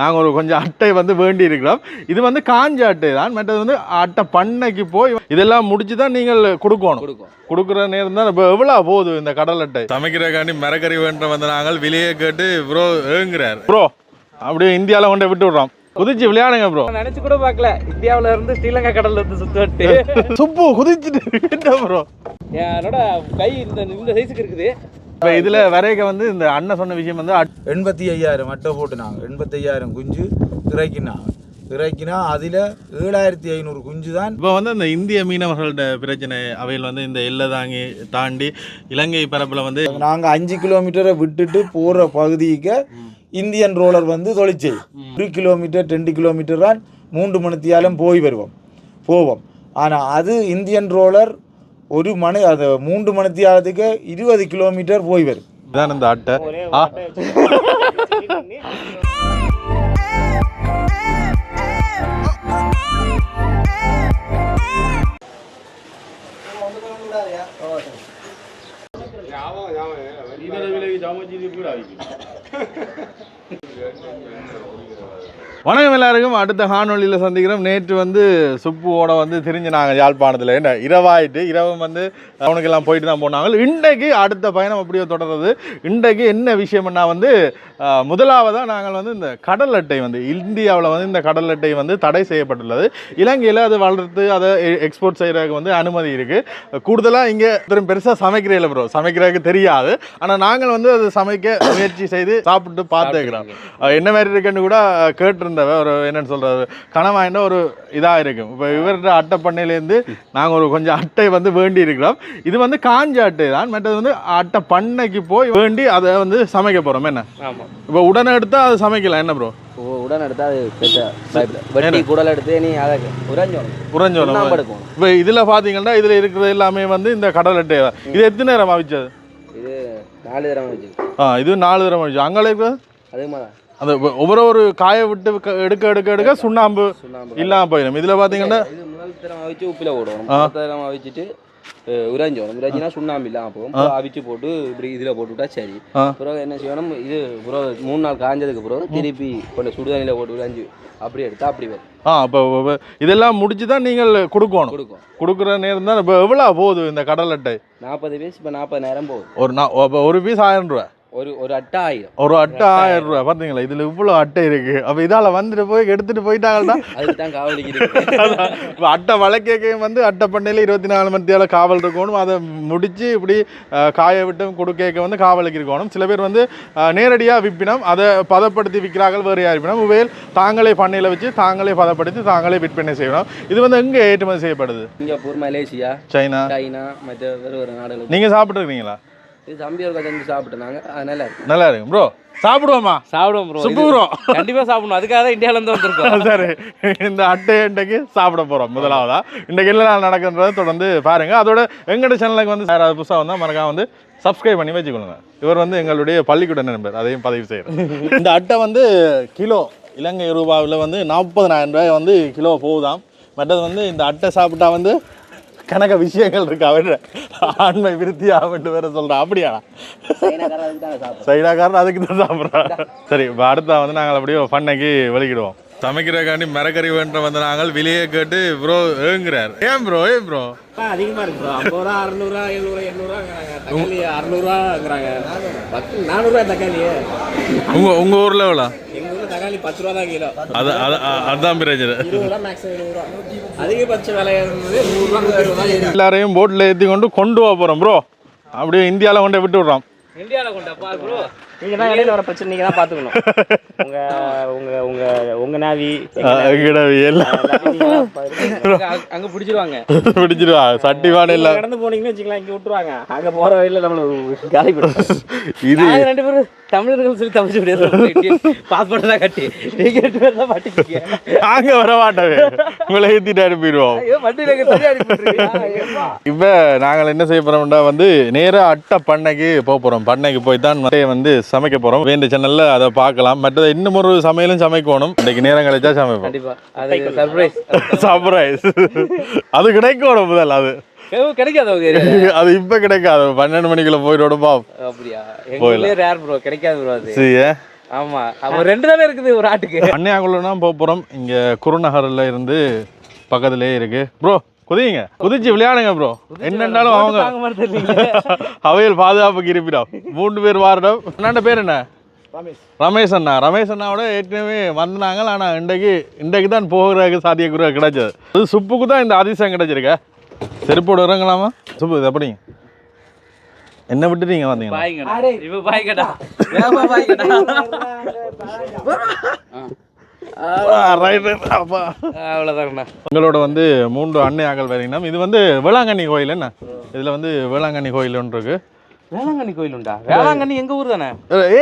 நாங்கள் ஒரு கொஞ்சம் அட்டை வந்து வேண்டி இருக்கிறோம். இது வந்து காஞ்ச அட்டை தான். மற்றது வந்து அட்டை பண்ணைக்கு போய் இதெல்லாம் முடிச்சு தான் நீங்கள் கொடுக்கணும். கொடுக்கும் கொடுக்குற நேரம் தான். இப்போ எவ்வளோ போகுது இந்த கடல் அட்டை? சமைக்கிறக்காண்டி மரக்கறி வேண்ட வந்து நாங்கள் வெளியே கேட்டு ப்ரோ ஏங்குறார். ப்ரோ அப்படியே இந்தியாவில் கொண்டு விட்டு விடுறோம். குதிச்சு விளையாடுங்க ப்ரோ நினைச்சு கூட பார்க்கல. இந்தியாவுல இருந்து ஸ்ரீலங்கா கடல்ல இருந்து சுத்தட்டு சுப்பு குதிச்சுட்டு ப்ரோ என்னோட கை இந்த இந்த சைஸுக்கு இருக்குது. இப்போ இதில் வரைக வந்து இந்த அண்ணன் சொன்ன விஷயம் வந்து அட்- எண்பத்தி ஐயாயிரம் அட்டை போட்டுனாங்க. எண்பத்தி ஐயாயிரம் குஞ்சு இறக்கினாங்க. இறக்கினா அதில் ஏழாயிரத்தி ஐநூறு குஞ்சு தான் இப்போ வந்து இந்த இந்திய மீனவர்களோட பிரச்சனை அவையில் வந்து இந்த எல்லை தாங்கி தாண்டி இலங்கை பரப்பில் வந்து நாங்கள் அஞ்சு கிலோமீட்டரை விட்டுட்டு போகிற பகுதிக்கு இந்தியன் ரோலர் வந்து தொழிற்செய் ஒரு கிலோமீட்டர் ரெண்டு கிலோமீட்டர் தான் மூன்று மணித்தியாலும் போய் வருவோம். போவோம். ஆனால் அது இந்தியன் ரோலர் ஒரு மணி அது மூன்று மணித்தியாலத்துக்கு இருபது கிலோமீட்டர் போய் வரும் இதான் இந்த அட்டை ஆ. வணக்கம் எல்லாருக்கும். அடுத்த காணொளியில் சந்திக்கிறோம். நேற்று வந்து சுப்புவோட வந்து திரிஞ்சு நாங்கள் யாழ்ப்பாணத்தில். என்ன? இரவாயிட்டு. இரவு வந்து அவனுக்கெல்லாம் போயிட்டு தான் போனாங்க. இன்றைக்கு அடுத்த பயணம் அப்படியே தொடர்றது. இன்றைக்கு என்ன விஷயம்னா வந்து முதலாவதாக நாங்கள் வந்து இந்த கடல் அட்டை வந்து இந்தியாவில் வந்து இந்த கடல் அட்டை வந்து தடை செய்யப்பட்டுள்ளது. இலங்கையில் அது வளர்த்து அதை எக்ஸ்போர்ட் செய்கிறதுக்கு வந்து அனுமதி இருக்குது கூடுதலாக இங்கே திரும்ப பெருசாக சமைக்கிறதில்ல ப்ரோ சமைக்கிறதுக்கு தெரியாது. ஆனால் நாங்கள் வந்து அது சமைக்க முயற்சி செய்து சாப்பிட்டு பார்த்துக்கிறோம். என்ன மாதிரி இருக்குன்னு கூட கேட்டிருந்தவ ஒரு என்னன்னு சொல்றது கனவாயின ஒரு இதாக இருக்கும். இப்போ இவர்கிட்ட அட்டை பண்ணையிலேருந்து நாங்கள் ஒரு கொஞ்சம் அட்டை வந்து வேண்டி இருக்கிறோம். இது வந்து காஞ்ச அட்டை தான். மற்றது வந்து அட்டை பண்ணைக்கு போய் வேண்டி அதை வந்து சமைக்க போகிறோம் என்ன? ஆமா. இப்போ உடனே எடுத்தால் அது சமைக்கலாம். என்ன ப்ரோ உடன் அது வட்டி குடல் எடுத்து நீ அதை இப்போ இதில் பார்த்தீங்கன்னா இதில் இருக்கிறது எல்லாமே வந்து இந்த கடல் அட்டை தான். இது எத்தனை நேரம் அவிச்சது? இது நாலு தரம் வச்சு ஆ இது நாலு தரம் அவிச்சு அங்கே அதே மாதிரி அந்த ஒவ்வொரு ஒரு காய விட்டு எடுக்க எடுக்க எடுக்க சுண்ணாம்பு சுண்ணாம்பு இல்லாமல் போயிடும் இதில் பார்த்தீங்கன்னா முதல் தரம் அவிச்சு உப்பில் போடுவோம். தரம் அவிச்சிட்டு உறைஞ்சோணும் உறைஞ்சினா சுண்ணாம்பு இல்லாமல் போகும். அவிச்சு போட்டு இப்படி இதில் போட்டு விட்டா சரி. அப்புறம் என்ன செய்யணும்? இது அப்புறம் மூணு நாள் காஞ்சதுக்கு அப்புறம் திருப்பி கொண்டு சுடுதண்ணியில் போட்டு உறைஞ்சி அப்படி எடுத்தா அப்படி வரும். ஆ அப்போ இதெல்லாம் முடிச்சு தான் நீங்கள் கொடுக்கணும். கொடுக்கும். கொடுக்குற நேரம் தான் இப்போ எவ்வளோ போகுது இந்த கடல் அட்டை நாற்பது பீஸ் இப்போ நாற்பதாயிரம் போகுது. ஒரு நா ஒரு பீஸ் ஆயிரம் ரூபா ஒரு ஒரு அட்டை ஆயிரம் ஒரு அட்டை ஆயிரம் ரூபா பார்த்தீங்களா இதில் இவ்வளோ அட்டை இருக்கு. அப்போ இதால் வந்துட்டு போய் எடுத்துட்டு போயிட்டாங்கன்னா அதுக்கு தான் காவலிக்கு இப்போ அட்டை வழக்கையும் வந்து அட்டை பண்ணையில் இருபத்தி நாலு மணி நேரம் காவல் இருக்கணும். அதை முடிச்சு இப்படி காய விட்டு கொடுக்க வந்து காவலுக்கு இருக்கணும். சில பேர் வந்து நேரடியாக விற்பினம் அதை பதப்படுத்தி விற்கிறார்கள் வேறு யார் விற்பினம் இவையில் தாங்களே பண்ணையில் வச்சு தாங்களே பதப்படுத்தி தாங்களே விற்பனை செய்யணும். இது வந்து எங்கே ஏற்றுமதி செய்யப்படுது? Singapore Malaysia China. சைனா மற்ற வேறு ஒரு நாடுகள். நீங்கள் சாப்பிட்ருக்கீங்களா இது தம்பி ஒரு கதை சாப்பிட்டுனாங்க அதனால நல்லா இருக்கு. ப்ரோ சாப்பிடுவோமா சாப்பிடுவோம் ப்ரோ சுப்பு bro. கண்டிப்பா சாப்பிடணும். அதுக்காக தான் இந்தியால இருந்து வந்திருக்கோம். சரி. இந்த அட்டை இன்றைக்கு சாப்பிட போகிறோம் முதலாவதா. இன்றைக்கு என்ன நாள் நடக்குன்றதை தொடர்ந்து பாருங்க. அதோட எங்களோட சேனலுக்கு வந்து யாராவது புதுசாக வந்தால் மறக்காம வந்து சப்ஸ்கிரைப் பண்ணி வச்சுக்கொள்ளுங்க இவர் வந்து எங்களுடைய பள்ளிக்கூட நண்பர்? அதையும் பதிவு செய்கிறேன் இந்த அட்டை வந்து கிலோ இலங்கை ரூபாவில் வந்து நாற்பதனாயிரம் ரூபாய் வந்து கிலோ போகுதாம். மற்றது வந்து இந்த அட்டை சாப்பிட்டா வந்து கணக்க விஷயங்கள் இருக்கு. அவர் ஆண்மை விருத்தி ஆகும்னு வேற சொல்கிறேன் அப்படியாடா? சைடாக்காரன் அதுக்கு தான் சாப்பிட்றோம் சரி இப்போ அடுத்தா வந்து நாங்கள் அப்படியே பண்ணைக்கு வெளிக்கிடுவோம் சமைக்கிறக்காண்டி மரக்கறி வேண்ட வந்து நாங்கள் வெளியே கேட்டு ப்ரோ ஏங்குறார். ஏன் ப்ரோ ஏன் ப்ரோ அதிகமா இருக்கு ப்ரோ ஐம்பது ரூபா அறுநூறுவா எழுநூறுவா எண்ணூறுவாங்கிறாங்க அறுநூறுவாங்கிறாங்க. பத்து நானூறுவா தக்காளி. உங்க உங்க ஊர்ல எவ்வளோ? எங்க ஊர்ல தக்காளி பத்து ரூபா தான் கிலோ. அது அதுதான் பிரச்சனை இருபது ரூபா மேக்ஸிமம் இருபது ரூபா அதிகபட்ச விலை நூறுரூவா எல்லாரையும் போட்டில் ஏற்றி கொண்டு கொண்டு போக போகிறோம் ப்ரோ அப்படியே இந்தியாவில் கொண்டு விட்டு விடுறோம். இந்தியால கொண்டப்பா ப்ரோ நீங்க தான் இடையில வர பிரச்சனை நீங்க தான் பாத்துக்கணும். உங்க உங்க உங்க உங்க நாவி கிடவி எல்லாம் அங்க பிடிச்சிருவாங்க. பிடிச்சிருவா சட்டி வாடை இல்லை. கடந்து போனீங்கன்னு வச்சுக்கலாம் இங்க விட்டுருவாங்க. அங்க போற வழியில நம்மள காலி இது ரெண்டு பேரும் தமிழர்கள் சொல்லி தப்பிச்சு முடியாது பாஸ்போர்ட் எல்லாம் கட்டி. நீங்க ரெண்டு பேரும் தான் மாட்டிக்கிங்க நாங்க வர மாட்டவே உங்களை ஏற்றிட்டு அனுப்பிடுவோம். எங்க இப்போ நாங்கள் என்ன செய்ய போகிறோம்னா வந்து நேராக அட்டை பண்ணைக்கு போக போகிறோம் பண்ணைக்கு போய் தான் வந்து சமைக்க போகிறோம் வேண்டிய சேனலில் அதை பார்க்கலாம். மற்றது இன்னும் ஒரு சமையலும் சமைக்கணும். இன்றைக்கு நேரம் கிடைச்சா சமைப்போம். கண்டிப்பா. அது சர்ப்ரைஸ் சர்ப்ரைஸ் அது கிடைக்கணும் முதல்ல அது. கிடைக்காது அது இப்போ கிடைக்காது. பன்னெண்டு மணிக்குள்ள போயிடணும் பா அப்படியா? ப்ரோ கிடைக்காது ப்ரோ ஆமா. அப்ப ரெண்டு தானே இருக்குது ஒரு ஆட்டுக்கு? அன்னையாக்குள்ள தான் போக போகிறோம் இங்கே குருநகரில் இருந்து பக்கத்துலேயே இருக்கு. ப்ரோ குதிங்க. குதிச்சு விளையாடுங்க ப்ரோ என்னன்னாலும் அவங்க தாங்க மாதிரி தெரியல அவையில் பாதுகாப்புக்கு இருப்பிடம் மூன்று பேர் வாரிடம். அண்ணாண்ட பேர் என்ன? ரமேஷ். அண்ணா. ரமேஷ் அண்ணாவோட ஏற்கனவே வந்தாங்க. ஆனால் இன்றைக்கு இன்றைக்கு தான் போகிறதுக்கு சாத்தியக்குறை கிடைச்சது. அது சுப்புக்கு தான் இந்த அதிசயம் கிடைச்சிருக்க. செருப்போடு இறங்கலாமா? சுப்பு இதை எப்படிங்க? என்ன விட்டு நீங்கள் வந்தீங்களா பாய்ங்கடா ரைட் அப்பா அவ்வளவுதாங்கண்ணா. உங்களோட வந்து மூன்று அன்னையாக்கள் வரீங்கன்னா இது வந்து வேளாங்கண்ணி கோயில் என்ன? இதில் வந்து வேளாங்கண்ணி கோயில் ஒன்று இருக்கு வேளாங்கண்ணி கோயில் உண்டா வேளாங்கண்ணி எங்க ஊர் தானே? ஏ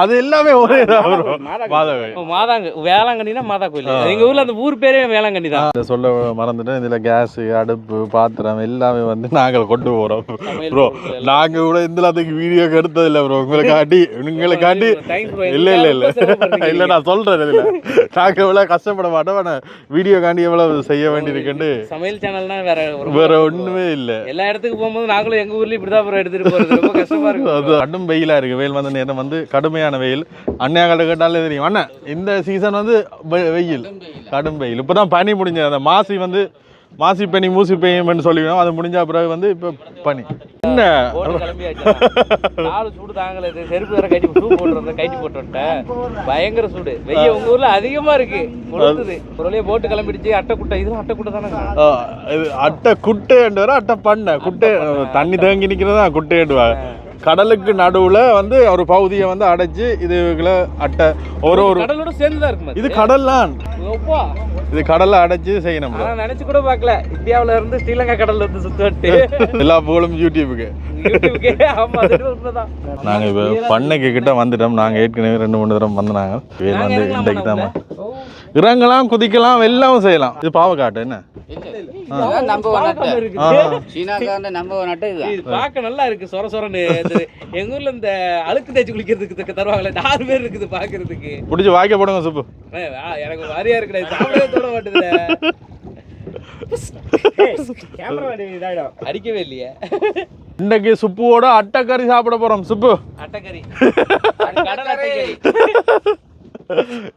அது எல்லாமே ஒரே தான் வரும். மாதா கோயில். ஓ, மாதாங்க வேளாங்கண்ணினா மாதா கோயில். எங்க ஊர்ல அந்த ஊர் பேரே வேளாங்கண்ணி தான். சொல்ல மறந்துட்டேன். இதில் கேஸு அடுப்பு பாத்திரம் எல்லாமே வந்து நாங்கள் கொண்டு போகிறோம் சமையல் ப்ரோ நாங்கள் கூட இந்த அதுக்கு வீடியோ எடுத்தது இல்லை ப்ரோ உங்களை காட்டி உங்களை காட்டி Thanks bro. இல்லை இல்லை இல்லை. இல்லை நான் சொல்கிறேன் இதில். நாங்கள் இவ்வளோ கஷ்டப்பட மாட்டோம். வீடியோ காண்டி எவ்வளோ செய்ய வேண்டியிருக்குன்னு. சமையல் சேனல்னா வேற ஒரு வேற ஒன்றுமே இல்லை. எல்லா இடத்துக்கு போகும்போது நாங்களும் எங்க ஊர்லயும் இப்படிதான் bro எடுத்துட்டு போறது. ரொம்ப கஷ்டமா இருக்கும் அது கடும் வெயிலா இருக்கு. வெயில் வந்த நேரம் வந்து கடுமையான வெயில். அன்னையாங்கள்ட்ட கேட்டாலே தெரியும். அண்ணா இந்த சீசன் வந்து வெயில். கடும் வெயில். இப்பதான் பனி முடிஞ்சது. அந்த மாசி வந்து மாசி பனி மூசி பெய்யும்னு சொல்லிவிடும். அது முடிஞ்ச பிறகு வந்து இப்போ பனி. என்ன? சூடு தாங்கல செருப்பு வேற கட்டி ஷூ போட்டு கைட்டி போட்டு வந்துட்டேன் பயங்கர சூடு. வெய்ய உங்க ஊர்ல அதிகமா இருக்கு. ஒரு போட்டு கிளம்பிடுச்சு அட்டை குட்டை இதுவும் அட்டை குட்டை தானே இது அட்டை வர அட்டை பண்ண. குட்டை தண்ணி தேங்கி நிற்கிறதா குட்டைண்டுவாங்க கடலுக்கு நடுவுல வந்து ஒரு பகுதியை வந்து அடைச்சு இதுக்குள்ள அட்டை. ஒரு ஒரு கடலோட சேர்ந்து தான் இருக்கு இது கடல்லாம் ஒப்பா இது கடலை அடைச்சு செய்யணும் நினைச்சு கூட பார்க்கல. இந்தியாவுல இருந்து ஸ்ரீலங்கா கடல்ல இருந்து சுத்தட்டு எல்லா புகழும் யூடியூபுக்கு நாங்கள் இப்போ பண்ணைக்கு கிட்ட வந்துட்டோம். நாங்கள் ஏற்கனவே ரெண்டு மூணு தடவை வந்தாங்க வேல் வந்து இன்றைக்கு தான் இறங்கலாம் குதிக்கலாம் எல்லாம் செய்யலாம். இது பாவக்காட்டு என்ன? நல்லா இருக்கு சொர சொரன்னு. எங்க ஊர்ல இந்த அழுக்கு தேய்ச்சி குளிக்கிறதுக்கு தக்க தருவாங்களே நாலு பேர் இருக்குது பாக்குறதுக்கு. பிடிச்சி வாய்க்க போடுங்க சுப்பு. எனக்கு வாரியா இருக்குடா இது சாப்பிடவே தோட மாட்டுதுல அடிக்கவே இல்லையே. இன்னைக்கு சுப்புவோட அட்டைக்கறி சாப்பிட போறோம். சுப்பு. அட்டைக்கறி.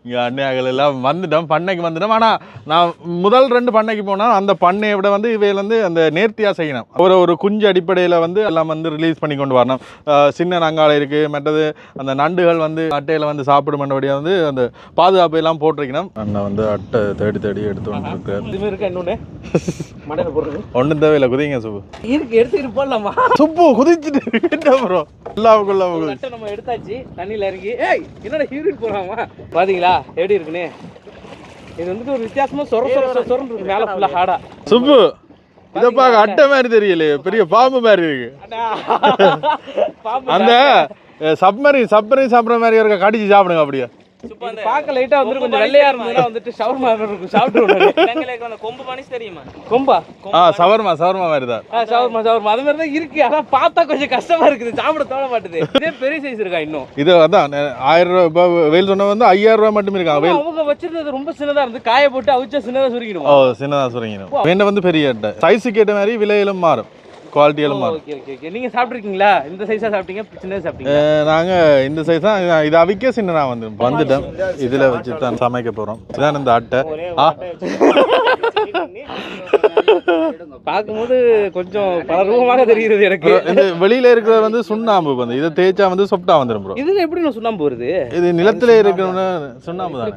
இங்கே அன்னையாக்கள் எல்லாம் வந்துட்டோம் பண்ணைக்கு வந்துட்டோம். ஆனால் நான் முதல் ரெண்டு பண்ணைக்கு போனால் அந்த பண்ணையை விட வந்து இவையில் வந்து அந்த நேர்த்தியாக செய்யணும். ஒரு ஒரு குஞ்சு அடிப்படையில் வந்து எல்லாம் வந்து ரிலீஸ் பண்ணி கொண்டு வரணும். சின்ன நங்காளை இருக்குது மற்றது அந்த நண்டுகள் வந்து அட்டையில் வந்து சாப்பிடும் மற்றபடியாக வந்து அந்த பாதுகாப்பு எல்லாம் போட்டிருக்கணும். அண்ணன் வந்து அட்டை தேடி தேடி எடுத்து போடுறது. ஒன்றும் தேவையில்லை குதிங்க சுப்பு. இருக்கு எடுத்துக்கிட்டு போடலாமா? சுப்பு குதிச்சுட்டு எல்லாவுக்குள்ள அட்டை நம்ம எடுத்தாச்சு தண்ணியில இறங்கி. ஏய் என்னடா ஹீரோயின் போறாமா? பாத்தீங்களா? எப்படி இருக்குன்னு? இது வந்துட்டு ஒரு வித்தியாசமா சொர சொர சொர சொரன்னு இருக்கு. மேல ஃபுல்லா ஹார்டா சுப்பு இதை பார்க்க அட்டை மாதிரி தெரியலையே. பெரிய பாம்பு மாதிரி இருக்கு. அந்த சப்மரின் சப்மரின் சாப்பிட்ற மாதிரி இருக்க? கடிச்சு சாப்பிடுங்க அப்படியே. பார்க்க லைட்டா வந்து கொஞ்சம் வெள்ளையா இருந்ததுன்னா வந்துட்டு ஷவர்மா இருக்கும். சாப்பிட்டுருவோம் கொம்பு மனுஷ் தெரியுமா? கொம்பா? ஆ சவர்மா சவர்மா மாதிரி தான் ஆ ஷவர்மா ஷவர்மா அது மாதிரி தான் இருக்கு. ஆனா பார்த்தா கொஞ்சம் கஷ்டமா இருக்குது. சாப்பிட தோண மாட்டுது. இதே பெரிய சைஸ் இருக்கா இன்னும்? இது அதான் ஆயிரம் ரூபா இப்போ வெயில் சொன்ன வந்து ஐயாயிரம் ரூபா மட்டுமே இருக்கான் வெயில் அவங்க வச்சிருந்தது ரொம்ப சின்னதா இருந்து காய போட்டு அவிச்சா சின்னதா ஓ சுருக்கிடுவோம் சின்னதாக சுருங்கிடும் வேண்ட வந்து பெரிய சைஸுக்கு ஏற்ற மாதிரி விலையிலும் மாறும். குவாலிட்டியிலும் மாறும். ஓகே ஓகே ஓகே நீங்க சாப்பிட்டுருக்கீங்களா? இந்த சைஸா சாப்பிட்டீங்க? சின்னதா சாப்பிட்டீங்க நாங்கள் இந்த சைஸ் தான் இது- அவிக்க சின்னதா வந்து வந்துட்டோம் இதில் வச்சு தான் சமைக்க போகிறோம் இதான் இந்த அட்டை ஆ. பார்க்கும்போது கொஞ்சம் பல ரூபமாக தெரிகிறது எனக்கு. இந்த வெளியில இருக்கிறது வந்து சுண்ணாம்பு வந்து இதை தேய்ச்சா வந்து சொப்டா வந்துடும் ப்ரோ. இதுல எப்படி நான் சுண்ணாம்பு வருது? இது நிலத்துல இருக்கிற சுண்ணாம்பு தான்.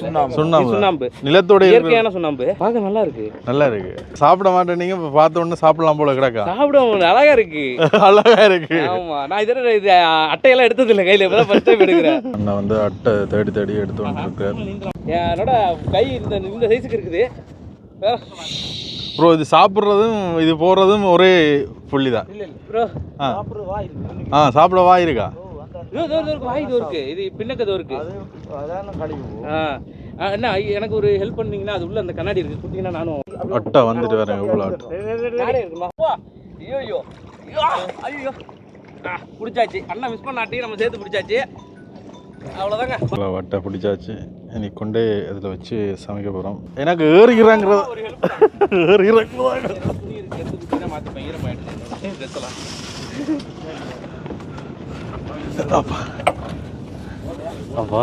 சுண்ணாம்பு. தான். சுண்ணாம்பு. நிலத்தோட இயற்கையான சுண்ணாம்பு. பார்க்க நல்லா இருக்கு. நல்லா இருக்கு. சாப்பிட மாட்டேன் நீங்க பார்த்த உடனே சாப்பிடலாம் போல கிடக்கா. சாப்பிட அழகா இருக்கு. அழகா இருக்கு. ஆமா. நான் இதர இது அட்டையெல்லாம் எடுத்தது இல்லை கையில. இப்பதான் ஃபர்ஸ்ட் டைம் எடுக்கிறேன். அண்ணா வந்து அட்டை தேடி தேடி எடுத்து வந்துருக்காரு. என்னோட கை இந்த இந்த சைஸுக்கு இருக்குது. ப்ரோ இது சாப்பிட்றதும் இது போடுறதும் ஒரே புள்ளி தான் இல்ல இல்ல. ப்ரோ ஆ. ஆ சாப்பிட வாய் இருக்கா? வாய் இதோ இருக்கு. இது பின்னக்கு இதோ இருக்கு. ஆ, என்ன எனக்கு ஒரு ஹெல்ப் பண்ணீங்கன்னா அது உள்ள அந்த கண்ணாடி இருக்கு குட்டிங்கன்னா நானும் அட்டை வந்துட்டு வரேன் இவ்வளோ அட்டை ஐயோ ஐயோ பிடிச்சாச்சு. அண்ணா மிஸ் பண்ணாட்டி நம்ம சேர்த்து பிடிச்சாச்சு. அவ்வளோதாங்க இவ்வளோ அட்டை பிடிச்சாச்சு. இன்னைக்கு கொண்டே இதில் வச்சு சமைக்க போகிறோம் எனக்கு ஏறுகிறாங்கிறது ஏறுகிறாங்க துணி இருக்கு எடுத்து குட்டினா மாற்றிப்பேன் ஈரமாயிடுச்சு ட்ரெஸ்ஸெல்லாம் அப்பா.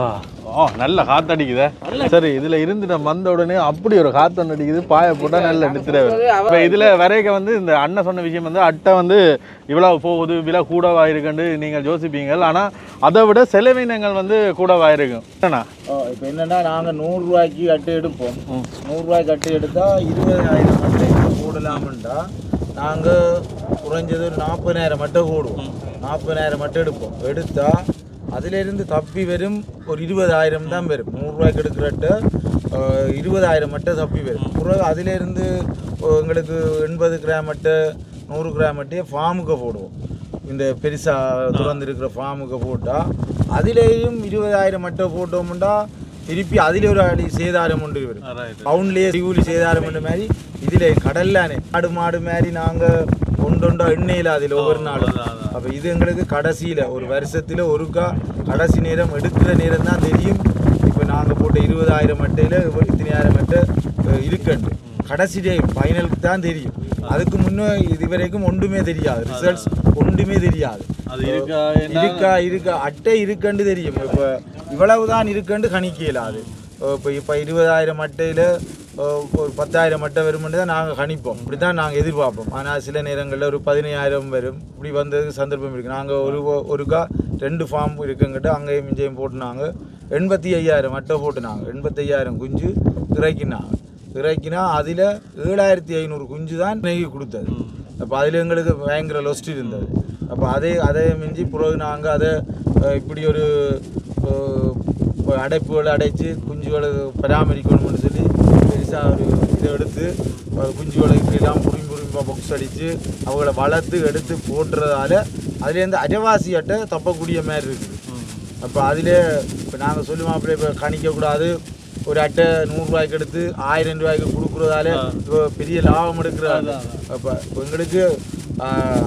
ஓ நல்ல காத்தடிக்குதே சரி இதுல இருந்து நம்ம வந்த உடனே அப்படி ஒரு காத்தொன்று அடிக்குது. பாய போட்டா நல்ல நித்திர இப்போ இதுல வரைக்க வந்து இந்த அண்ணன் சொன்ன விஷயம் வந்து அட்டை வந்து இவ்வளவு போகுது விலை கூடவா இருக்குன்னு நீங்கள் யோசிப்பீங்க ஆனா அதை விட செலவினங்கள் வந்து கூடவா இருக்கும் என்னண்ணா இப்போ என்னன்னா நாங்கள் நூறுரூவாய்க்கு அட்டை எடுப்போம். நூறுரூவாய்க்கு அட்டை எடுத்தால் இருபதாயிரம் அட்டை போடலாமுண்டா நாங்கள் குறைஞ்சது ஒரு நாற்பதாயிரம் அட்டை போடுவோம். நாற்பதாயிரம் அட்டை எடுப்போம். எடுத்தால் அதிலிருந்து தப்பி வரும் ஒரு இருபதாயிரம் தான் வரும். நூறுரூவாய்க்கு எடுக்கிற அட்டை அஹ், இருபதாயிரம் அட்டை தப்பி வரும். பிறகு அதிலிருந்து எங்களுக்கு எண்பது கிராம் அட்டை நூறு கிராம் அட்டையை ஃபார்முக்கு போடுவோம். இந்த பெருசாக திறந்துருக்கிற ஃபார்முக்கு போட்டால் அதிலேயும் இருபதாயிரம் மட்டும் போட்டோம்னா திருப்பி அதில் ஒரு அடி சேதாரம் ஒன்று வரும். பவுன்லேயே கூலி சேதாரம் ஒன்று மாதிரி இதில் கடல்லானே ஆடு மாடு மாதிரி நாங்கள் ஒன்றொண்டா எண்ணெயில் அதில் ஒவ்வொரு நாளும். அப்போ இது எங்களுக்கு கடைசியில் ஒரு வருஷத்தில் ஒருக்கா கடைசி நேரம் எடுக்கிற நேரம் தான் தெரியும். இப்போ நாங்கள் போட்ட இருபதாயிரம் மட்டையில் இத்தனையாயிரம் மட்டை இருக்குண்டு. கடைசி டே ஃபைனலுக்கு தான் தெரியும். அதுக்கு முன்னே இதுவரைக்கும் ஒன்றுமே தெரியாது. ரிசல்ட்ஸ் ஒன்றுமே தெரியாது. இருக்கா இருக்கா அட்டை இருக்குன்னு தெரியும். இப்போ இவ்வளவு தான் இருக்குன்னு கணிக்க இயலாது இப்போ இப்போ இருபதாயிரம் அட்டையில் ஒரு பத்தாயிரம் மட்டும் வருமென்று தான் நாங்கள் கணிப்போம். இப்படி தான் நாங்கள் எதிர்பார்ப்போம். ஆனால் சில நேரங்களில் ஒரு பதினையாயிரம் வரும். இப்படி வந்ததுக்கு சந்தர்ப்பம் இருக்குது நாங்கள் ஒரு ஒருக்கா ரெண்டு ஃபார்ம் இருக்குங்கிட்ட அங்கேயும் இங்கேயும் போட்டுனாங்க. எண்பத்தி ஐயாயிரம் மட்டை போட்டுனாங்க. எண்பத்தையாயிரம் குஞ்சு இறக்கினாங்க. இறக்கினா அதில் ஏழாயிரத்தி ஐநூறு குஞ்சு தான் நெய் கொடுத்தது. அப்போ அதில் எங்களுக்கு பயங்கர லொஸ்ட் இருந்தது. அப்போ அதே அதை மிஞ்சி பிறகு நாங்கள் அதை இப்படி ஒரு அடைப்புகளை அடைச்சு குஞ்சுகளை பராமரிக்கணும்னு பெருசாக ஒரு இதை எடுத்து அஹ், குஞ்சுகளை இப்படிலாம் புரிம்பு புரிம்பாக பொக்ஸ் அடித்து அவங்கள வளர்த்து எடுத்து போட்டுறதால அதுலேருந்து அரைவாசி அட்டை தப்பக்கூடிய மாதிரி இருக்குது. அப்போ அதிலே இப்போ நாங்கள் சொல்லுவோம் அப்படியே இப்போ கணிக்கக்கூடாது. ஒரு அட்டை நூறுரூவாய்க்கு எடுத்து ஆயிரம் ரூபாய்க்கு கொடுக்குறதால இப்போ பெரிய லாபம் எடுக்கிறாங்க. அப்போ எங்களுக்கு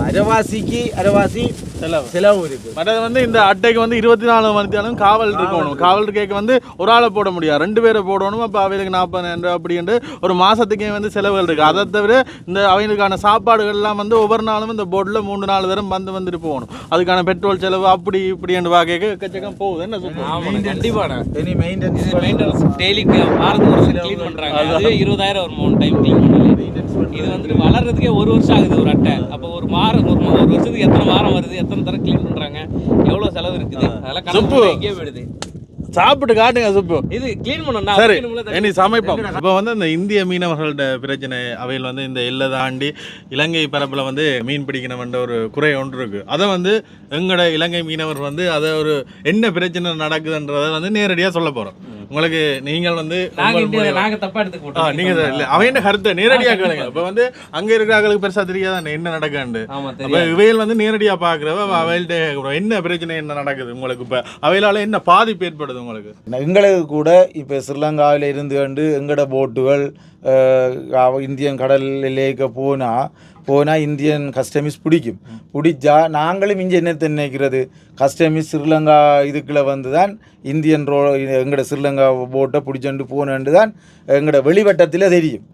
அரைவாசிக்கு அரைவாசி செலவு. செலவு இருக்குது மற்றது வந்து இந்த அட்டைக்கு வந்து இருபத்தி நாலு மணி நேரம் காவல் இருக்கணும் காவல் இருக்கைக்கு வந்து ஒரு ஆளை போட முடியாது. ரெண்டு பேரை போடணும். அப்போ அவைகளுக்கு நாற்பதாயிரம் ரூபாய் அப்படின்ட்டு ஒரு மாசத்துக்கே வந்து செலவுகள் இருக்கு. அதை தவிர இந்த அவைகளுக்கான சாப்பாடுகள்லாம் வந்து ஒவ்வொரு நாளும் இந்த போர்டில் மூணு நாலு தரம் வந்து வந்துட்டு போகணும். அதுக்கான பெட்ரோல் செலவு அப்படி இப்படின்னு வாக்க எக்கச்சக்கம் போகுது. என்ன கண்டிப்பாண்ணே எனி மெயின்டெனன்ஸ் இது மெயின்டெனன்ஸ் டெய்லி வாரத்துக்கு ஒரு க்ளீன் பண்றாங்க. அதுவே இருபதாயிரம் ஒரு மூணு டைம் இது வந்துட்டு வளர்றதுக்கே ஒரு வருஷம் ஆகுது ஒரு அட்டை. அப்போ ஒரு மாரம் ஒரு ஒரு வருஷத்துக்கு எத்தனை வாரம் வருது எத்தனை தடவை க்ளீன் பண்றாங்க எவ்வளவு செலவு இருக்குது? அதெல்லாம் கணக்கு எங்கேயே போயிடுது. சாப்பிட்டு காட்டுங்க சுப்பு இது க்ளீன் பண்ணணும் சரி இனி சமைப்போம். இப்போ வந்து இந்த இந்திய மீனவர்களோட பிரச்சனை அவையில் வந்து இந்த எல்லை தாண்டி இலங்கை பரப்பில் வந்து மீன் பிடிக்கணும்ன்ற ஒரு குறை ஒன்று இருக்கு. அதை வந்து எங்களோட இலங்கை மீனவர் வந்து அதை ஒரு என்ன பிரச்சனை நடக்குதுன்றதை வந்து நேரடியாக சொல்ல போறோம். உங்களுக்கு நீங்கள் வந்து நாங்க தப்பா எடுத்துக்க நீங்க இல்ல அவன் கருத்தை? நேரடியாக கேளுங்க. இப்போ வந்து அங்க இருக்கிறவங்களுக்கு பெருசா தெரியாத என்ன நடக்காண்டு? அப்ப தெரியும் இவையில் வந்து நேரடியா பாக்குறவ கேக்குறோம். என்ன பிரச்சனை என்ன நடக்குது? உங்களுக்கு இப்ப அவைகளால என்ன பாதிப்பு ஏற்படுது உங்களுக்கு? எங்களுக்கு கூட இப்போ ஸ்ரீலங்காவில் இருந்து கண்டு எங்களோட போட்டுகள் இந்தியன் கடல் போனால் போனால் இந்தியன் கஸ்டமிஸ் பிடிக்கும். பிடிச்சா நாங்களும் இங்கே என்ன நினைக்கிறது? கஸ்டமிஸ் ஸ்ரீலங்கா இதுக்குள்ளே வந்து தான் இந்தியன் ரோ எங்களோட ஸ்ரீலங்கா போட்டை பிடிச்சண்டு போனேன்னு தான் எங்களோட வெளிவட்டத்தில் தெரியும்.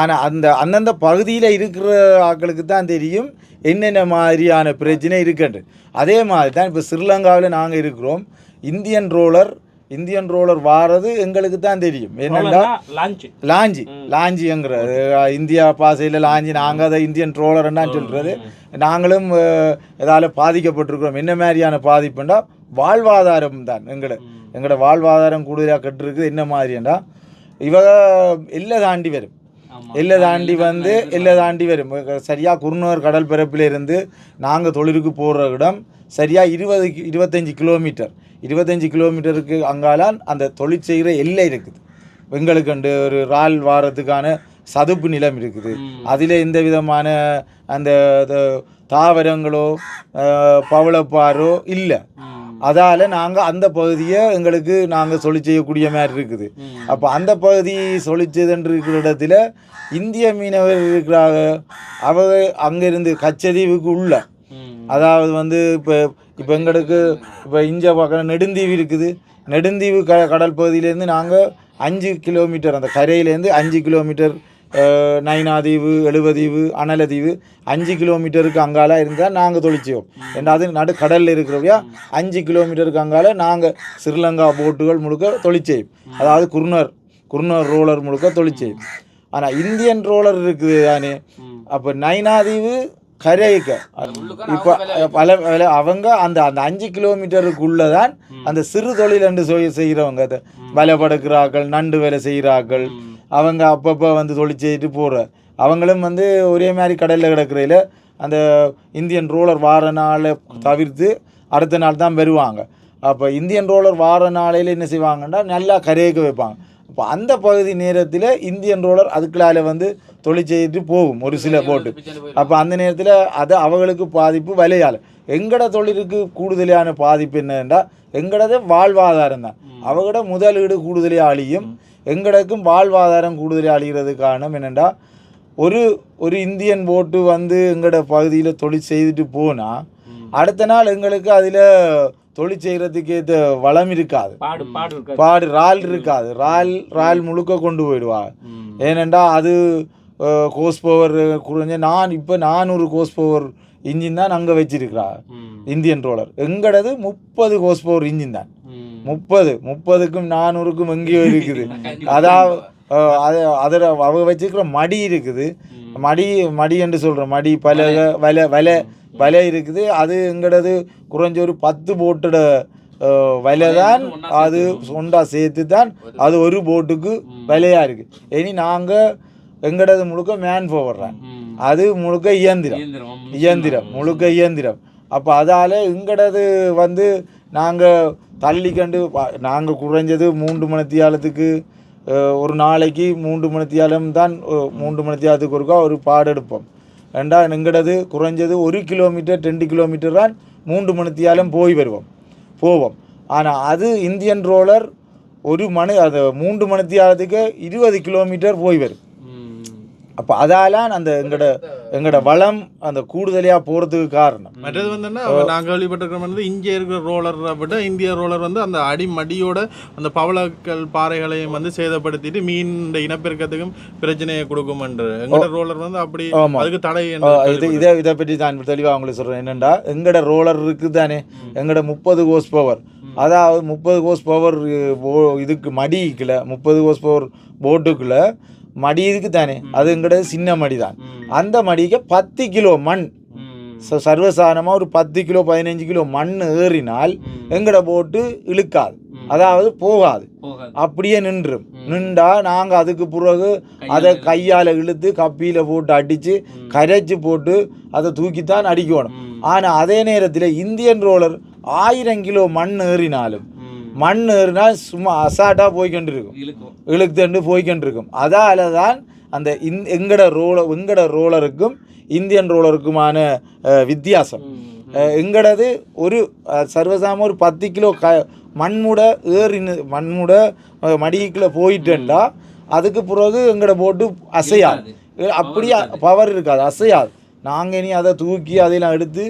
ஆனால் அந்த அந்தந்த பகுதியில் இருக்கிற ஆட்களுக்கு தான் தெரியும் என்னென்ன மாதிரியான பிரச்சனை இருக்குன்ட்டு அதே மாதிரி தான் இப்போ ஸ்ரீலங்காவில் நாங்கள் இருக்கிறோம். இந்தியன் ரோலர் இந்தியன் ரோலர் வாரது எங்களுக்கு தான் தெரியும். என்னென்னா லான்ச் லாஞ்சி லாஞ்சிங்கிறது இந்தியா பாசையில் லாஞ்சி நாங்கள் அதை இந்தியன் ட்ரோலர்னா சொல்கிறது நாங்களும் இதால பாதிக்கப்பட்டிருக்கிறோம். என்ன மாதிரியான பாதிப்புண்டா வாழ்வாதாரம் தான் எங்களோட எங்களோட வாழ்வாதாரம் கூடுதலாக கட்டிருக்கு என்ன மாதிரிண்டா இவ எல்லை தாண்டி வரும். எல்லை தாண்டி வந்து எல்லை தாண்டி வரும். சரியாக குருநூர் கடல் பரப்பில் இருந்து நாங்கள் தொழிலுக்கு போகிற இடம் சரியாக இருபது இருபத்தஞ்சி கிலோமீட்டர். இருபத்தஞ்சி கிலோமீட்டருக்கு அங்காலான் அந்த தொழில் செய்கிற எல்லை இருக்குது. எங்களுக்கு அண்டு ஒரு ரால் வாரத்துக்கான சதுப்பு நிலம் இருக்குது. அதில் எந்த விதமான அந்த தாவரங்களோ பவளப்பாரோ இல்லை. அதால் நாங்கள் அந்த பகுதியை எங்களுக்கு நாங்கள் சொல்லி செய்யக்கூடிய மாதிரி இருக்குது. அப்போ அந்த பகுதி சொல்லிச்சதுன்னு இருக்கிற இடத்துல இந்திய மீனவர் இருக்கிறாங்க. அவங்க அங்கேருந்து கச்சதீவுக்கு உள்ள. அதாவது வந்து இப்போ இப்போ எங்களுக்கு இப்போ இஞ்ச பக்கம் நெடுந்தீவு இருக்குது. நெடுந்தீவு க கடல் பகுதியிலேருந்து நாங்கள் அஞ்சு கிலோமீட்டர் அந்த கரையிலேருந்து அஞ்சு கிலோமீட்டர் நைனாதீவு எழுவதீவு அனலதீவு அஞ்சு கிலோமீட்டருக்கு அங்கால இருந்தால் நாங்கள் தொழிச்சோம் அது நடு கடலில் இருக்கிறபடியா அஞ்சு கிலோமீட்டருக்கு அங்கால நாங்கள் ஸ்ரீலங்கா போட்டுகள் முழுக்க தொழிற்செய்யும் அதாவது குருணர் குருணர் ரோலர் முழுக்க தொழிற்செய்யும் ஆனால் இந்தியன் ரோலர் இருக்குது தானே? அப்போ நைனாதீவு கரைக்க. இப்போ பல அவங்க அந்த அந்த அஞ்சு கிலோமீட்டருக்குள்ளே தான் அந்த சிறு தொழில் என்று செய்கிறவங்க அந்த வலை படுக்கிறார்கள் நண்டு வேலை செய்கிறார்கள் அவங்க அப்பப்போ வந்து தொழில் செய்துட்டு போகிற அவங்களும் வந்து ஒரே மாதிரி கடலில் கிடக்கிறதுல அந்த இந்தியன் ரோலர் வார நாளை தவிர்த்து அடுத்த நாள் தான் வருவாங்க. அப்போ இந்தியன் ரோலர் வார நாளையில் என்ன செய்வாங்கன்னா நல்லா கரையக்க வைப்பாங்க. அப்போ அந்த பகுதி நேரத்தில் இந்தியன் ரோலர் அதுக்குள்ளால வந்து தொழில் செய்துட்டு போகும் ஒரு சில போட்டு. அப்போ அந்த நேரத்தில் அது அவங்களுக்கு பாதிப்பு விலையால். எங்கட தொழிலுக்கு கூடுதலான பாதிப்பு என்னன்னா எங்கடது வாழ்வாதாரம் தான். அவங்களோட முதலீடு கூடுதலே அழியும். எங்களுக்கும் வாழ்வாதாரம் கூடுதலே அழிகிறது காரணம் என்னென்னா ஒரு ஒரு இந்தியன் போட்டு வந்து எங்களோட பகுதியில் தொழில் செய்துட்டு போனால் அடுத்த நாள் எங்களுக்கு அதில் தொழில் செய்கிறதுக்கு வளம் இருக்காது. பாடு பாடு இருக்காது. பாடு ரால் இருக்காது. ரால் ரால் முழுக்க கொண்டு போயிடுவாங்க ஏனெண்டா அது கோஸ் பவர் குறைஞ்ச நான் இப்போ நானூறு கோஸ் பவர் இன்ஜின் தான் அங்கே வச்சிருக்கிறாங்க இந்தியன் ரோலர். எங்கடது? முப்பது கோஸ் பவர் இன்ஜின் தான். முப்பது. முப்பதுக்கும் நானூறுக்கும் எங்கேயோ இருக்குது. அதாவது அது அதில் அவங்க வச்சிருக்கிற மடி இருக்குது. மடி மடி என்று சொல்கிற மடி பல வலை. வலை வலை இருக்குது. அது எங்கடது? குறைஞ்ச ஒரு பத்து போட்டோட வலை தான் அது சொண்டா சேர்த்து தான் அது ஒரு போட்டுக்கு விலையாக இருக்குது இனி நாங்கள் எங்கடது முழுக்க மேன் போடுறேன் அது முழுக்க இயந்திரம். இயந்திரம். முழுக்க இயந்திரம். அப்போ அதால் எங்கடது வந்து நாங்கள் தள்ளிக்கண்டு நாங்கள் குறைஞ்சது மூன்று மணித்தியாலத்துக்கு ஒரு நாளைக்கு மூன்று மணித்தியாலம் தான் மூன்று மணித்தியாலத்துக்கு ஒருக்கா ஒரு பாடு ரெண்டாவது ரெண்டா குறைஞ்சது ஒரு கிலோமீட்டர் ரெண்டு கிலோமீட்டர் தான் மூன்று மணித்தியாலும் போய் வருவோம் போவோம். ஆனால் அது இந்தியன் ரோலர் ஒரு மணி அது மூன்று மணித்தியாலத்துக்கு இருபது கிலோமீட்டர் போய் வரும். அப்போ அதாலான் அந்த எங்களோட எங்களோட வளம் அந்த கூடுதலையாக போகிறதுக்கு காரணம். மற்றது வந்துன்னா நான் கேள்விப்பட்டிருக்கிறோம் வந்து இங்கே இருக்கிற ரோலரை விட இந்திய ரோலர் வந்து அந்த அடி மடியோட அந்த பவளக்கல் பாறைகளையும் வந்து சேதப்படுத்திட்டு மீன் இனப்பெருக்கத்துக்கும் பிரச்சனையை கொடுக்கும் என்று எங்களோட ரோலர் வந்து அப்படி. அதுக்கு தடை இது இதை இதை பற்றி தான் தெளிவாக உங்களுக்கு சொல்கிறேன் என்னென்னா எங்களோட ரோலர் இருக்குது தானே. எங்களோட முப்பது கோஸ் பவர். அதாவது முப்பது கோஸ் பவர் இதுக்கு மடிக்குள்ள முப்பது கோஸ் பவர் போட்டுக்குள்ள மடி இருக்கு தானே அது எங்களோட சின்ன மடி தான் அந்த மடிக்கு பத்து கிலோ மண். ச- சர்வசாதாரணமாக ஒரு பத்து கிலோ பதினஞ்சு கிலோ மண் ஏறினால் எங்களோட போட்டு இழுக்காது. அதாவது போகாது. போகாது. அப்படியே நின்றும். நின்றா நாங்கள் அதுக்கு பிறகு அதை கையால் இழுத்து கப்பியில் போட்டு அடித்து கரைச்சி போட்டு அதை தூக்கித்தான் அடிக்கணும். ஆனால் அதே நேரத்தில் இந்தியன் ரோலர் ஆயிரம் கிலோ மண் ஏறினாலும் மண் ஏறினால் சும்மா அசாட்டாக போய்க்கொண்டு இருக்கும் இழுக்கும். இழுத்துட்டு போய்க்கொண்டு இருக்கும் அதால தான் அந்த இந் எங்கட ரோலர் எங்கட ரோலருக்கும் இந்தியன் ரோலருக்குமான வித்தியாசம். எங்கடது ஒரு சர்வசாம ஒரு பத்து கிலோ க மண்முட ஏறினு மண்முட மடிக்குள்ள போயிட்டேன்டா அதுக்கு பிறகு எங்கட போட்டு அசையாது. அப்படியே பவர் இருக்காது அசையாது. நாங்கள் இனி அதை தூக்கி அதெல்லாம் எடுத்து.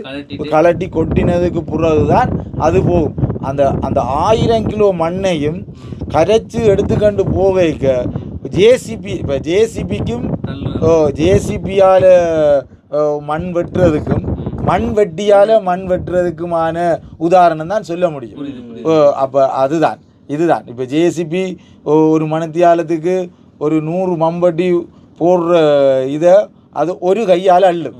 கலட்டி கொட்டினதுக்கு பிறகு தான் அது போகும். அந்த அந்த ஆயிரம் கிலோ மண்ணையும் கரைச்சு எடுத்துக்கண்டு போகைக்க ஜேசிபி இப்போ ஜேசிபிக்கும் ஜேசிபியால் மண் வெட்டுறதுக்கும் மண் வெட்டியால் மண் வெட்டுறதுக்குமான உதாரணம் தான் சொல்ல முடியும். அப்போ அதுதான் இதுதான். இப்போ ஜேசிபி ஒரு மணத்தியாலத்துக்கு ஒரு நூறு மம்பட்டி போடுற இதை அது ஒரு கையால் அள்ளும்.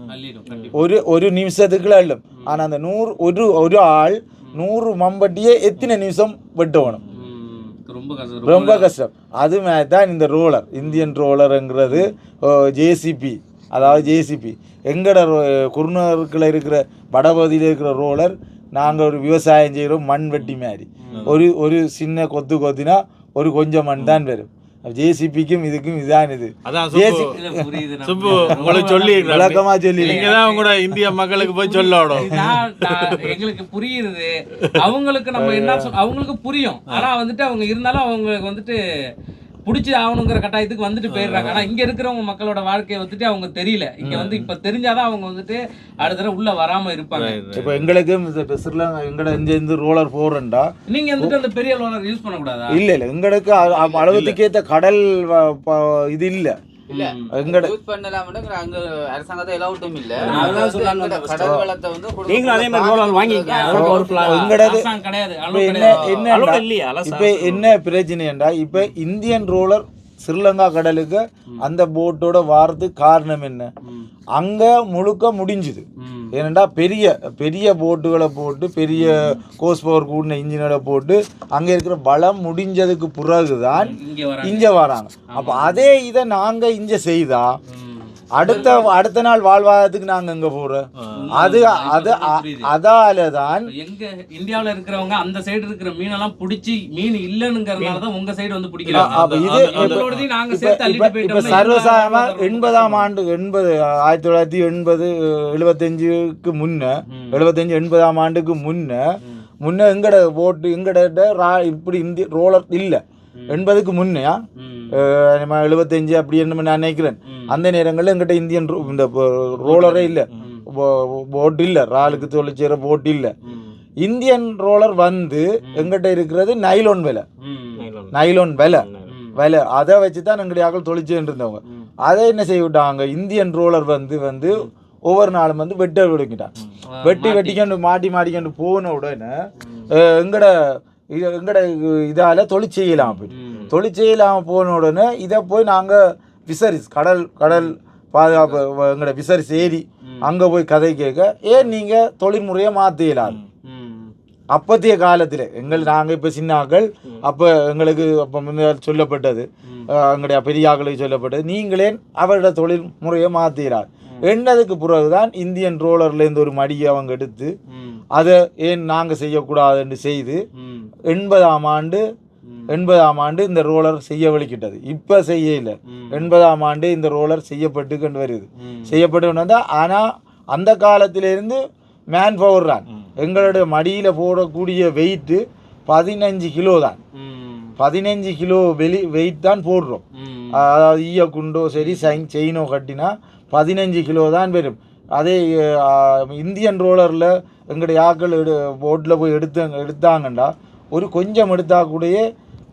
ஒரு ஒரு நிமிஷத்துக்குள்ள அள்ளும். ஆனால் அந்த நூறு ஒரு ஒரு ஆள் நூறு மம்பட்டியை எத்தனை நிமிஷம் வெட்டணும் ம், ரொம்ப கஷ்டம் ரொம்ப கஷ்டம் அது மாதிரி தான் இந்த ரோலர் இந்தியன் ரோலருங்கிறது ஜேசிபி அதாவது ஜேசிபி எங்கட குருநகருக்குள்ள இருக்கிற வடபகுதியில் இருக்கிற ரோலர் நாங்கள் ஒரு விவசாயம் செய்கிறோம் மண் வெட்டி மாதிரி ஒரு ஒரு சின்ன கொத்து கொத்தினா ஒரு கொஞ்சம் மண் தான் வரும் ஜேசிபிக்கும் இதுக்கும் இதான் இது. சொல்லி விளக்கமாக சொல்லி நீங்க தான் உங்களோட இந்திய மக்களுக்கு போய் சொல்லணும். எங்களுக்கு புரியுது. அவங்களுக்கு நம்ம என்ன சொல் அவங்களுக்கு புரியும். ஆனா வந்துட்டு அவங்க இருந்தாலும் அவங்களுக்கு வந்துட்டு புடிச்சு ஆகணுங்கிற கட்டாயத்துக்கு வந்துட்டு போயிடுறாங்க. ஆனா இங்க இருக்கிறவங்க மக்களோட வாழ்க்கையை வந்துட்டு அவங்க தெரியல. இங்க வந்து இப்ப தெரிஞ்சாதான் அவங்க வந்துட்டு அடுத்த தடவை உள்ள வராம இருப்பாங்க. இப்போ எங்களுக்கும் இந்த பெருசுல எங்கட இந்த இந்த ரோலர் போடுறேன்டா. நீங்க வந்துட்டு அந்த பெரிய லோனர் யூஸ் பண்ணக்கூடாதா? இல்ல இல்ல. எங்களுக்கு அளவுக்கு ஏத்த கடல் இது இல்ல. இல்ல. யூஸ் பண்ணலாம்னு அங்க அரசாங்கத்தை எலவுட்டும் இல்ல. கடல் வளத்தை வந்து நீங்களும் அதே மாதிரி அரசாங்கம் கிடையாது. என்ன கிடையாது. என்ன அளவு இல்லையா இப்ப என்ன பிரச்சனைண்டா இப்ப இந்தியன் ரோலர் ஸ்ரீலங்கா கடலுக்கு அந்த போட்டோட வாரதுக்கு காரணம் என்ன? அங்க முழுக்க முடிஞ்சுது. ஏனண்டா பெரிய பெரிய போட்டுகளை போட்டு பெரிய கோஸ் பவர் கூடின இன்ஜினோட போட்டு அங்க இருக்கிற பலம் முடிஞ்சதுக்கு பிறகுதான் இங்க வர இங்க வராங்க. அப்ப அதே இதை நாங்க இங்க செய்தா அடுத்த அடுத்த நாள் வாழ்வாதாரத்துக்கு நாங்க எங்க போறோம்? அது அது அதால தான் எங்க இந்தியாவுல இருக்கிறவங்க அந்த சைடு இருக்கிற மீனெல்லாம் புடிச்சு மீன் இல்லைங்கிறதுனால தான் உங்க சைடு வந்து பிடிக்கிறாங்க. இப்ப இன்னும் எண்பதாம் ஆண்டு எண்பது ஆயிரத்தி தொள்ளாயிரத்தி எண்பது எழுபத்தஞ்சுக்கு முன்ன எழுபத்தஞ்சு எண்பதாம் ஆண்டுக்கு முன்ன முன்ன எங்கட போட்டு எங்கட இப்படி இந்திய ரோலர் இல்ல. எண்பதுக்கு முன்னையா நம்ம எழுபத்தஞ்சு அப்படி என்ன நான் நினைக்கிறேன் அந்த நேரங்களில் எங்கிட்ட இந்தியன் இந்த ரோலரே இல்லை போட் இல்லை ராலுக்கு தொழில் செய்கிற போட் இல்லை இந்தியன் ரோலர் வந்து எங்கிட்ட இருக்கிறது நைலோன் விலை நைலோன் விலை விலை அதை வச்சு தான் எங்களுடைய ஆக்கள் தொழிச்சுட்டு இருந்தவங்க அதை என்ன செய்ய விட்டாங்க இந்தியன் ரோலர் வந்து வந்து ஒவ்வொரு நாளும் வந்து வெட்ட விடுக்கிட்டான் வெட்டி வெட்டிக்கொண்டு மாட்டி மாட்டிக்கொண்டு போன உடனே எங்கட இது- எங்கட இதால தொழில் செய்யலாம் அப்படி தொழில் செய்யலாம் போன உடனே இதை போய் நாங்கள் விசரிஸ் கடல் கடல் பாதுகாப்பு எங்கட விசரிஸ் ஏரி அங்கே போய் கதை கேட்க ஏன் நீங்கள் தொழில்முறையை மாற்றிடலாம் அப்பத்திய காலத்தில் எங்கள் நாங்கள் இப்போ சின்னாக்கள் அப்போ எங்களுக்கு அப்போ சொல்லப்பட்டது எங்களுடைய பெரியாக்களுக்கு சொல்லப்பட்டது நீங்களே அவரோட தொழில் முறையை மாற்றுகிறார் என்னதுக்கு பிறகுதான் இந்தியன் ரோலர்லேருந்து ஒரு மடியை அவங்க எடுத்து அதை ஏன் நாங்கள் செய்யக்கூடாதுன்னு செய்து எண்பதாம் ஆண்டு எண்பதாம் ஆண்டு இந்த ரோலர் செய்ய வலிக்கிட்டது இப்போ செய்யல. எண்பதாம் ஆண்டு இந்த ரோலர் செய்யப்பட்டு கொண்டு வருது. செய்யப்பட்டு கொண்டு வந்தா ஆனால் அந்த காலத்திலிருந்து மேன் பவர் தான். எங்களுடைய மடியில் போடக்கூடிய வெயிட்டு பதினஞ்சு கிலோ தான். பதினஞ்சு கிலோ வெளி வெயிட் தான் போடுறோம். அதாவது ஈய குண்டோ சரி சைன் செயினோ கட்டினா பதினஞ்சு கிலோ தான் வரும் அதே இந்தியன் ரோலரில் எங்களுடைய ஆக்கள் எடு போட்டில் போய் எடுத்து எடுத்தாங்கண்டா. ஒரு கொஞ்சம் எடுத்தால் கூடயே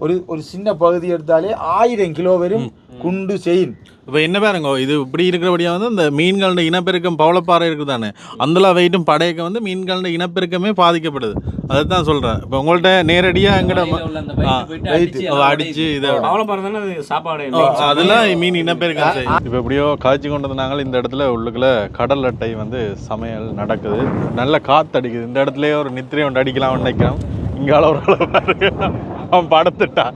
ஒரு ஒரு சின்ன பகுதி எடுத்தாலே ஆயிரம் கிலோ வரும் குண்டு செயின். இப்போ என்ன பாருங்க இது இப்படி இருக்கிறபடியா வந்து இந்த மீன்களோட இனப்பெருக்கம் பவளப்பாறை இருக்குது தானே அந்தளா வெயிட்டும் படையக்க வந்து மீன்களோட இனப்பெருக்கமே பாதிக்கப்படுது. அதுதான் சொல்கிறேன் இப்போ உங்கள்கிட்ட நேரடியாக அதை அடிச்சு இதை தானே அது சாப்பாடு? அதெல்லாம் மீன் இனப்பெருக்கம் செய்யும் இப்போ எப்படியோ காய்ச்சி கொண்டு வந்தாங்க இந்த இடத்துல உள்ளுக்குள்ள கடல் அட்டை வந்து சமையல் நடக்குது. நல்ல காத்து அடிக்குது இந்த இடத்துலயே ஒரு நித்திரை ஒன்று அடிக்கலாம் நினைக்கிறோம் இங்கால ஒரு அளவு அவன் படுத்துட்டான்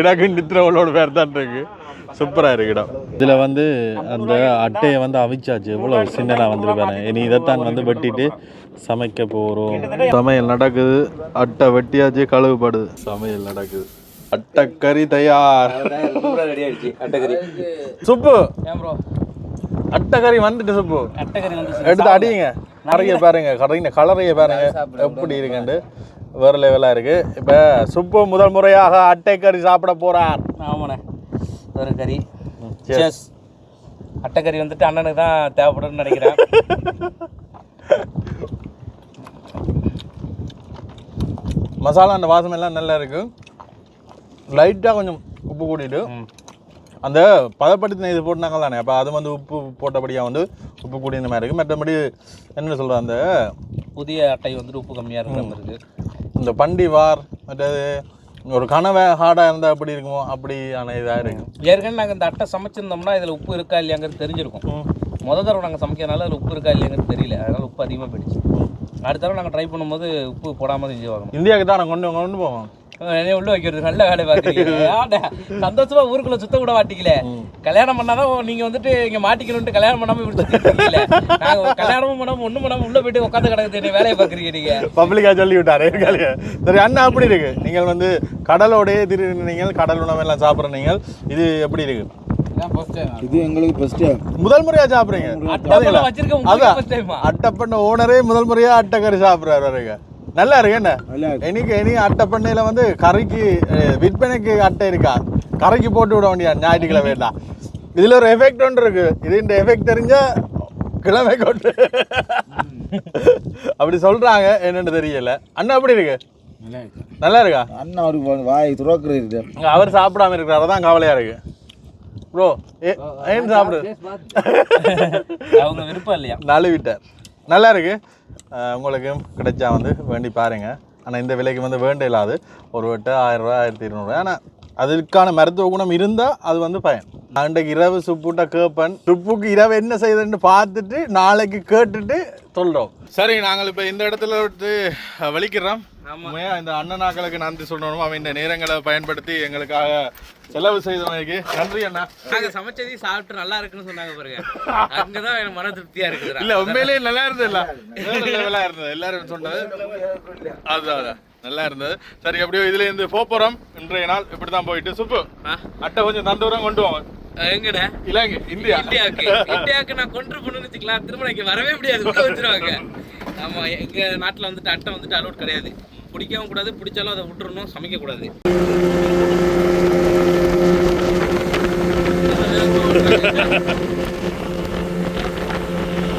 எனக்கு நித்திரை உள்ளோட பேர் தான் இருக்கு. சூப்பராக இருக்கு இடம். இதில் வந்து அந்த அட்டையை வந்து அவிச்சாச்சு. எவ்வளோ சின்னதாக வந்துருப்பாரு இனி இதைத்தான் வந்து வெட்டிட்டு சமைக்க போகிறோம் சமையல் நடக்குது. அட்டை வெட்டியாச்சு கழுவுப்படுது. சமையல் நடக்குது. அட்டைக்கறி தயார். ரெடி ஆயிடுச்சு அட்டகரி சுப்பு. அட்டைக்கறி வந்துட்டு சுப்பு எடுத்து அடிங்க. நிறைய பாருங்க. கரைங்க கலரைய பாருங்க. எப்படி இருக்குண்டு வேற லெவலாக இருக்கு. இப்போ சுப்பு முதல் முறையாக அட்டைக்கறி சாப்பிட போறார். ஆமாண்ணே. ஒரு கறி. Cheers. அட்டைக்கறி வந்துட்டு அண்ணனுக்கு தான் தேவைப்படும்னு நினைக்கிறேன். மசாலா அந்த வாசம் எல்லாம் நல்லா இருக்கு. லைட்டாக கொஞ்சம் உப்பு கூட்டிட்டு அந்த பதப்படுத்தின இது போட்டாங்க தானே அப்போ அது வந்து உப்பு போட்டபடியாக வந்து உப்பு கூடி இந்த மாதிரி இருக்குது மற்றபடி என்ன சொல்கிறேன் அந்த புதிய அட்டை வந்துட்டு உப்பு கம்மியாக இருக்கிற மாதிரி இருக்கு. இந்த பண்டி வார் மற்றது ஒரு கனவை ஹார்டாக இருந்தால் எப்படி இருக்குமோ அப்படியான இதாக இருக்கு ஏற்கனவே நாங்கள் இந்த அட்டை சமைச்சிருந்தோம்னா இதில் உப்பு இருக்கா இல்லையாங்கிறது தெரிஞ்சிருக்கும். முத தடவை நாங்கள் சமைக்கிறதுனால அதில் உப்பு இருக்கா இல்லையாங்கிறது தெரியல. அதனால உப்பு அதிகமாக போயிடுச்சு. அடுத்த தடவை நாங்கள் ட்ரை பண்ணும்போது உப்பு போடாமல் செஞ்சு வாங்கணும் இந்தியாவுக்கு தான் நான் கொண்டு கொண்டு போவோம். என்னைய உள்ள வைக்கிறது நல்ல வேலை பார்க்குறீங்க ஆடா, சந்தோஷமா ஊருக்குள்ள சுத்த கூட மாட்டிக்கல கல்யாணம் பண்ணாதான் நீங்க வந்துட்டு இங்க மாட்டிக்கணும்ட்டு கல்யாணம் பண்ணாம இப்படி. நாங்க கல்யாணமும் பண்ணாம ஒண்ணும் பண்ணாம உள்ள போயிட்டு உட்காந்து கிடக்குது வேலையை பாக்குறீங்க நீங்க? பப்ளிக்காக சொல்லி விட்டாரு சரி அண்ணா அப்படி இருக்கு? நீங்கள் வந்து கடலோடயே திரு நீங்கள் கடல் உணவெல்லாம் சாப்பிட்ற நீங்கள். இது எப்படி இருக்கு? இது எங்களுக்கு ஃபஸ்ட்டு முதல் முறையா சாப்பிட்றீங்க? அட்டைப்பண்ண ஓனரே முதல் முறையா அட்டைக்கறி சாப்பிட்றாரு வருங்க நல்லா இருக்கு என்ன? எனக்கு இனி அட்டை பண்ணையில வந்து கறிக்கு விற்பனைக்கு அட்டை இருக்கா? கறிக்கு போட்டு விட வேண்டிய ஞாயிற்றுக்கிழமை வேண்டாம் இதுல ஒரு எஃபெக்ட் ஒன்று இருக்கு. இது இந்த எஃபெக்ட் தெரிஞ்சா கிழமை கொண்டு. அப்படி சொல்றாங்க என்னன்னு தெரியல. அண்ணா எப்படி இருக்கு? நல்லா இருக்கா? அண்ணா ஒரு வாய் துறக்கிறது அவர் சாப்பிடாம இருக்கிறாரு தான் கவலையா இருக்கு. ப்ரோ ஏன் சாப்பிடு? அவங்க விருப்பம் இல்லையா? நழுவிட்டார். நல்லா இருக்கு உங்களுக்கும் கிடைச்சா வந்து வேண்டி பாருங்க. ஆனால் இந்த விலைக்கு வந்து வேண்ட இல்லாது ஒரு வட்டு ஆயிரரூவா ஆயிரத்தி இருநூறுவா ஆனால் அதுக்கான மருத்துவ குணம் இருந்தால் அது வந்து பயன். நான் இன்றைக்கு இரவு சுப்புட்ட கேட்பேன் சுப்புக்கு இரவு என்ன செய்யுதுன்னு பார்த்துட்டு நாளைக்கு கேட்டுட்டு சொல்கிறோம் சரி நாங்கள் இப்போ இந்த இடத்துல விட்டு வலிக்கிறோம். உண்மையா இந்த அண்ணனாக்களுக்கு நன்றி சொல்லணும். அவன் இந்த நேரங்களை பயன்படுத்தி எங்களுக்காக செலவு செய்தவனுக்கு நன்றி அண்ணா. நாங்க சமைச்சதையும் சாப்பிட்டு நல்லா இருக்குன்னு சொன்னாங்க பாருங்க. அங்கதான் எனக்கு மன திருப்தியா இருக்குது. இல்ல உண்மையிலேயே நல்லா இருந்தது இல்ல. லெவலா இருந்தது. எல்லாரும் சொன்னது. அதுதான் அதான். நல்லா இருந்தது. சரி எப்படியோ இதுல இருந்து போறோம் இன்றைய நாள் இப்படிதான் போயிட்டு. சுப்பு அட்டை கொஞ்சம் தந்தூரம் கொண்டு வாங்க. எங்கட? இலங்கை இந்தியா. இந்தியாவுக்கு. இந்தியாவுக்கு நான் கொண்டு போகணும்னு வச்சுக்கலாம் திரும்ப இங்க வரவே முடியாது. உள்ள வச்சிருவாங்க ஆமா எங்க நாட்டுல வந்துட்டு அட்டை வந்துட்டு அலோட் கிடையாது. பிடிக்கவும் கூடாது பிடிச்சாலும் அதை விட்டுறணும் சமைக்க கூடாது